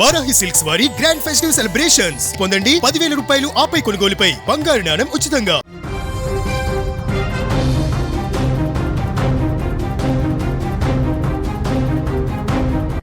Varahi silks వారి grand festive celebrations పొందండి పదివేల రూపాయలు ఆపై కొనుగోలుపై. బంగారు నాణం ఉచితంగా.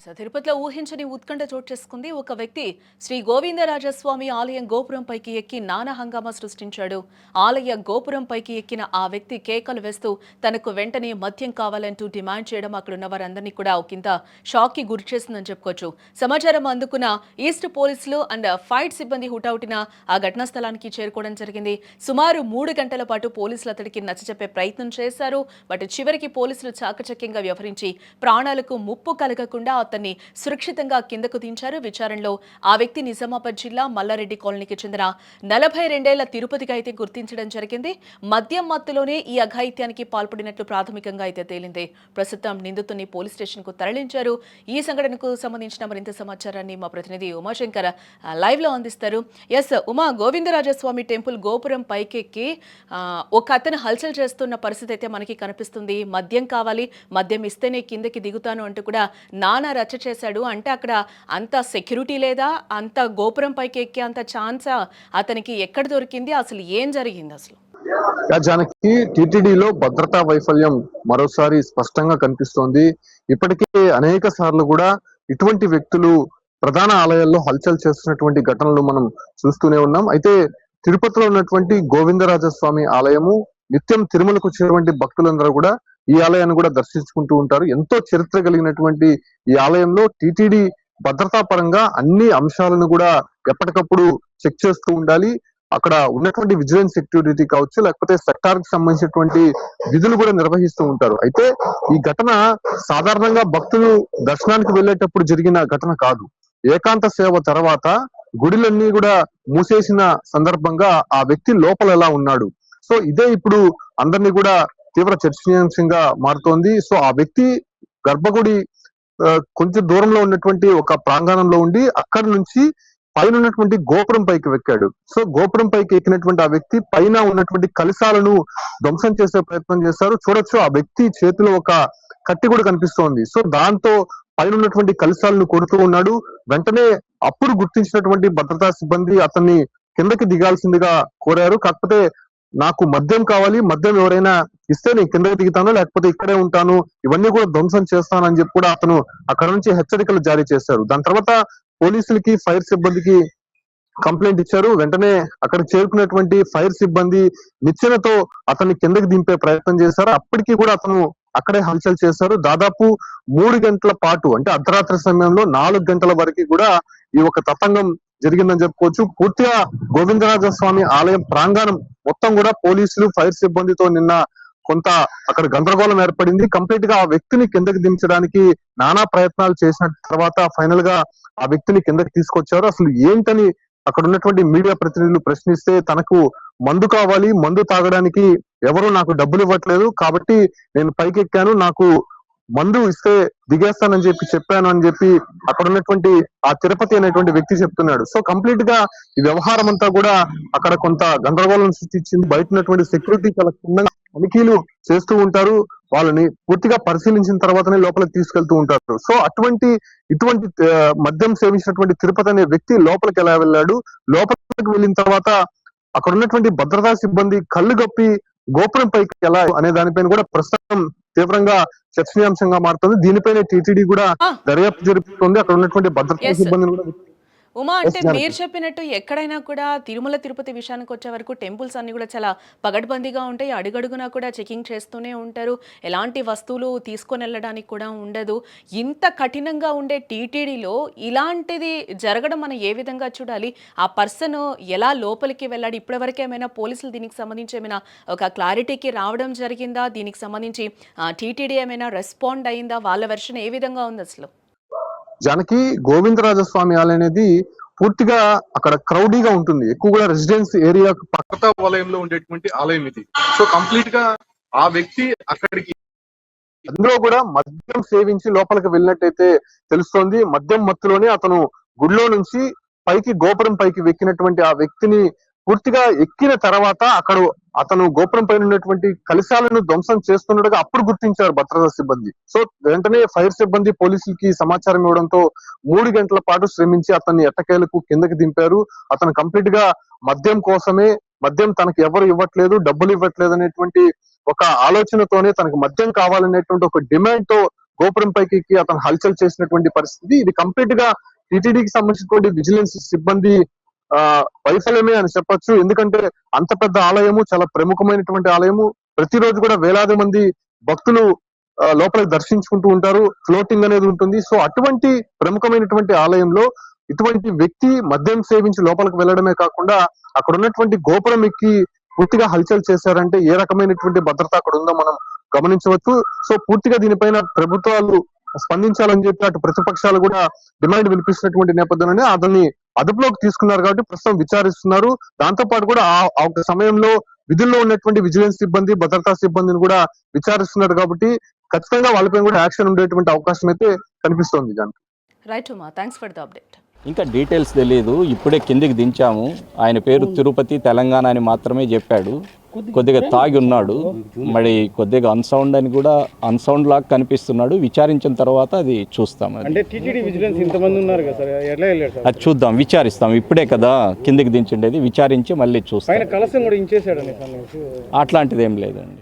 సార్. తిరుపతిలో ఊహించని ఉత్కంఠ చోటు చేసుకుంది ఒక వ్యక్తి. శ్రీ గోవిందరాజస్వామి ఆలయం గోపురంపైకి ఎక్కి నానా హంగామా సృష్టించాడు. ఆలయ గోపురం పైకి ఎక్కిన ఆ వ్యక్తి కేకలు వేస్తూ తనకు వెంటనే మద్యం కావాలంటూ డిమాండ్ చేయడం అక్కడున్న వారందరినీ కూడా ఒకంత షాక్కి గురి చేసిందని చెప్పుకోవచ్చు. సమాచారం అందుకున్న ఈస్ట్ పోలీసులు అండ్ ఫైట్ సిబ్బంది హుటాహుటిన ఆ ఘటనా స్థలానికి చేరుకోవడం జరిగింది. సుమారు మూడు గంటల పాటు పోలీసులు అతడికి నచ్చచెప్పే ప్రయత్నం చేశారు. బట్ చివరికి పోలీసులు చాకచక్యంగా వ్యవహరించి ప్రాణాలకు ముప్పు కలగకుండా అతన్ని సురక్షితంగా కిందకు దించారు. విచారణలో ఆ వ్యక్తి నిజామాబాద్ జిల్లా మల్లారెడ్డి కాలనీకి చెందిన నలభై రెండేళ్ళ తిరుపతిగా అయితే గుర్తించడం జరిగింది. మద్యం మత్తులోనే ఈ అఘాయిత్యానికి పాల్పడినట్లు ప్రాథమికంగా అయితే తేలింది. ప్రస్తుతం నిందితుని పోలీస్ స్టేషన్కు తరలించారు. ఈ సంఘటనకు సంబంధించిన మరింత సమాచారాన్ని మా ప్రతినిధి ఉమాశంకర్ లైవ్లో అందిస్తారు. ఎస్ ఉమా గోవిందరాజస్వామి టెంపుల్ గోపురం పైకెక్కి ఒక అతను హల్చల్ చేస్తున్న పరిస్థితి అయితే మనకి కనిపిస్తుంది. మద్యం కావాలి మద్యం ఇస్తేనే కిందకి దిగుతాను అంటూ కూడా నానా రచ్చ చేశాడు. అంటే అక్కడ అంత సెక్యూరిటీ లేదా? అంత గోపురం పైకి ఎక్కే అంత ఛాన్స్ అతనికి ఎక్కడ దొరికింది? అసలు ఏం జరిగింది అసలు? జనకి జానకి టిటిడిలో భద్రతా వైఫల్యం మరోసారి స్పష్టంగా కనిపిస్తోంది. ఇప్పటికే అనేక సార్లు కూడా ఇటువంటి వ్యక్తులు ప్రధాన ఆలయాల్లో హల్చల్ చేస్తున్నటువంటి ఘటనలు మనం చూస్తూనే ఉన్నాం. అయితే తిరుపతిలో ఉన్నటువంటి గోవిందరాజస్వామి ఆలయము నిత్యం తిరుమలకు వచ్చేటువంటి భక్తులందరూ కూడా ఈ ఆలయాన్ని కూడా దర్శించుకుంటూ ఉంటారు. ఎంతో చరిత్ర కలిగినటువంటి ఈ ఆలయంలో టిటిడి భద్రతా పరంగా అన్ని అంశాలను కూడా ఎప్పటికప్పుడు చెక్ చేస్తూ ఉండాలి. అక్కడ ఉన్నటువంటి విజిలెన్స్ సెక్యూరిటీ కావచ్చు లేకపోతే సెక్టార్కి సంబంధించినటువంటి విధులు కూడా నిర్వహిస్తూ ఉంటారు. అయితే ఈ ఘటన సాధారణంగా భక్తులు దర్శనానికి వెళ్ళేటప్పుడు జరిగిన ఘటన కాదు. ఏకాంత సేవ తర్వాత గుడిలన్నీ కూడా మూసేసిన సందర్భంగా ఆ వ్యక్తి లోపల ఎలా ఉన్నాడు? సో ఇదే ఇప్పుడు అందరినీ కూడా తీవ్ర చర్చనీయాంశంగా మారుతోంది. సో ఆ వ్యక్తి గర్భగుడి కొంచెం దూరంలో ఉన్నటువంటి ఒక ప్రాంగణంలో ఉండి అక్కడి నుంచి పైన ఉన్నటువంటి గోపురం పైకి ఎక్కాడు. సో గోపురం పైకి ఎక్కినటువంటి ఆ వ్యక్తి పైన ఉన్నటువంటి కలిసాలను ధ్వంసం చేసే ప్రయత్నం చేశారు. చూడొచ్చు ఆ వ్యక్తి చేతిలో ఒక కత్తి కూడా కనిపిస్తోంది. సో దాంతో పైన ఉన్నటువంటి కలిసాలను కొడుతూ ఉన్నాడు. వెంటనే అప్పుడు గుర్తించినటువంటి భద్రతా సిబ్బంది అతన్ని కిందకి దిగాల్సిందిగా కోరారు. కాకపోతే నాకు మద్యం కావాలి మద్యం ఎవరైనా ఇస్తే నేను కిందకి దిగుతాను లేకపోతే ఇక్కడే ఉంటాను ఇవన్నీ కూడా ధ్వంసం చేస్తానని చెప్పి కూడా అతను అక్కడ నుంచి హెచ్చరికలు జారీ చేశారు. దాని తర్వాత పోలీసులకి ఫైర్ సిబ్బందికి కంప్లైంట్ ఇచ్చారు. వెంటనే అక్కడ చేరుకున్నటువంటి ఫైర్ సిబ్బంది నిచ్చెనతో అతన్ని కిందకి దింపే ప్రయత్నం చేశారు. అప్పటికి కూడా అతను అక్కడే హల్చల్ చేశారు. దాదాపు మూడు గంటల పాటు అంటే అర్ధరాత్రి సమయంలో నాలుగు గంటల వరకు కూడా ఈ ఒక తతంగం జరిగిందని చెప్పుకోవచ్చు. పూర్తిగా గోవిందరాజ స్వామి ఆలయం ప్రాంగణం మొత్తం కూడా పోలీసులు ఫైర్ సిబ్బందితో నిన్న కొంత అక్కడ గందరగోళం ఏర్పడింది. కంప్లీట్గా ఆ వ్యక్తిని కిందకి దించడానికి నానా ప్రయత్నాలు చేసిన తర్వాత ఫైనల్గా ఆ వ్యక్తిని కిందకి తీసుకొచ్చారు. అసలు ఏంటని అక్కడ ఉన్నటువంటి మీడియా ప్రతినిధులు ప్రశ్నిస్తే తనకు మందు కావాలి మందు తాగడానికి ఎవరు నాకు డబ్బులు ఇవ్వట్లేదు కాబట్టి నేను పైకెక్కాను నాకు మందు ఇస్తే దిగేస్తానని చెప్పి చెప్పాను అని చెప్పి అక్కడ ఉన్నటువంటి ఆ తిరుపతి అనేటువంటి వ్యక్తి చెప్తున్నాడు. సో కంప్లీట్గా ఈ వ్యవహారం అంతా కూడా అక్కడ కొంత గందరగోళం సృష్టించింది. బయట ఉన్నటువంటి సెక్యూరిటీ చాలా క్షుణ్ణంగా తనిఖీలు చేస్తూ ఉంటారు. వాళ్ళని పూర్తిగా పరిశీలించిన తర్వాతనే లోపలికి తీసుకెళ్తూ ఉంటారు. సో అటువంటి ఇటువంటి మద్యం సేవించినటువంటి తిరుపతి అనే వ్యక్తి లోపలికి ఎలా వెళ్ళాడు? లోపలికి వెళ్ళిన తర్వాత అక్కడ ఉన్నటువంటి భద్రతా సిబ్బంది కళ్ళు గప్పి గోపురం పైకి ఎలా అనే దానిపైన కూడా ప్రస్తుతం తీవ్రంగా చర్చనీయాంశంగా మారుతుంది దీనిపైన టీటీడీ కూడా. దర్యాప్తు జరుపుతుంది అక్కడ ఉన్నటువంటి భద్రతా. సిబ్బందిని కూడా ఉమా అంటే మీరు చెప్పినట్టు ఎక్కడైనా కూడా తిరుమల తిరుపతి విషయానికి వచ్చే వరకు టెంపుల్స్ అన్ని కూడా చాలా పగడ్బందీగా ఉంటాయి. అడుగడుగునా కూడా చెకింగ్ చేస్తూనే ఉంటారు. ఎలాంటి వస్తువులు తీసుకొని వెళ్ళడానికి కూడా ఉండదు. ఇంత కఠినంగా ఉండే టీటీడీలో ఇలాంటిది జరగడం మనం ఏ విధంగా చూడాలి? ఆ పర్సన్ ఎలా లోపలికి వెళ్ళాడు? ఇప్పటివరకు ఏమైనా పోలీసులు దీనికి సంబంధించి ఏమైనా ఒక క్లారిటీకి రావడం జరిగిందా? దీనికి సంబంధించి టీటీడీ ఏమైనా రెస్పాండ్ అయిందా? వాళ్ళ వెర్షన్ ఏ విధంగా ఉంది అసలు? జనకి గోవిందరాజస్వామి ఆలయం అనేది పూర్తిగా అక్కడ క్రౌడీగా ఉంటుంది. ఎక్కువ కూడా రెసిడెన్స్ ఏరియా పక్కత వలయంలో ఉండేటువంటి ఆలయం ఇది. సో కంప్లీట్గా ఆ వ్యక్తి అక్కడికి అందులో కూడా మద్యం సేవించి లోపలికి వెళ్ళినట్టయితే తెలుస్తోంది. మద్యం మత్తులోనే అతను గుడిలో నుంచి పైకి గోపురం పైకి వెక్కినటువంటి ఆ వ్యక్తిని పూర్తిగా ఎక్కిన తర్వాత అక్కడ అతను గోపురం పైన ఉన్నటువంటి కలశాలను ధ్వంసం చేస్తుండగా అప్పుడు గుర్తించారు భద్రతా సిబ్బంది. సో వెంటనే ఫైర్ సిబ్బంది పోలీసులకి సమాచారం ఇవ్వడంతో మూడు గంటల పాటు శ్రమించి అతన్ని ఎట్టకేలకు కిందకి దింపారు. అతను కంప్లీట్గా మద్యం కోసమే మద్యం తనకి ఎవరు ఇవ్వట్లేదు డబ్బులు ఇవ్వట్లేదు అనేటువంటి ఒక ఆలోచనతోనే తనకు మద్యం కావాలనేటువంటి ఒక డిమాండ్తో గోపురం పైకి ఎక్కి అతను హల్చల్ చేసినటువంటి పరిస్థితి. ఇది కంప్లీట్గా టీటీడీకి సంబంధించినటువంటి విజిలెన్స్ సిబ్బంది ఆ వైఫల్యమే అని చెప్పొచ్చు. ఎందుకంటే అంత పెద్ద ఆలయము చాలా ప్రముఖమైనటువంటి ఆలయము. ప్రతిరోజు కూడా వేలాది మంది భక్తులు లోపలికి దర్శించుకుంటూ ఉంటారు. ఫ్లోటింగ్ అనేది ఉంటుంది. సో అటువంటి ప్రముఖమైనటువంటి ఆలయంలో ఇటువంటి వ్యక్తి మద్యం సేవించి లోపలికి వెళ్ళడమే కాకుండా అక్కడ ఉన్నటువంటి గోపురం ఎక్కి పూర్తిగా హల్చల్ చేశారంటే ఏ రకమైనటువంటి భద్రత అక్కడ ఉందో మనం గమనించవచ్చు. సో పూర్తిగా దీనిపైన ప్రభుత్వాలు స్పందించాలని చెప్పి అటు ప్రతిపక్షాలు కూడా డిమాండ్ వినిపిస్తున్నటువంటి నేపథ్యంలోనే అతన్ని అదుపులోకి తీసుకున్నారు కాబట్టి ప్రస్తుతం విచారిస్తున్నారు. దాంతో పాటు కూడా ఆ సమయంలో విధుల్లో ఉన్నటువంటి విజిలెన్స్ సిబ్బంది భద్రతా సిబ్బందిని కూడా విచారిస్తున్నారు కాబట్టి ఖచ్చితంగా వాళ్ళపై కూడా యాక్షన్ ఉండేటువంటి అవకాశం అయితే కనిపిస్తోంది దానికి right thanks for the update ఇంకా డీటెయిల్స్ తెలియదు ఇప్పుడే కిందికి దించాము. ఆయన పేరు తిరుపతి తెలంగాణ అని మాత్రమే చెప్పాడు. కొద్దిగా తాగి ఉన్నాడు. మరి కొద్దిగా అన్సౌండ్ అని కూడా అన్సౌండ్ లాగా కనిపిస్తున్నాడు. విచారించిన తర్వాత అది చూస్తాం అది. అంటే టీటీడీ విజిలెన్స్ ఇంతమంది ఉన్నారు కదా సార్? ఎట్లా వెళ్ళారు సార్? అది చూద్దాం విచారిస్తాం. ఇప్పుడే కదా కిందికి దించిండేది. విచారించి మళ్ళీ చూస్తాం. కలసం కూడా అట్లాంటిది ఏం లేదండి.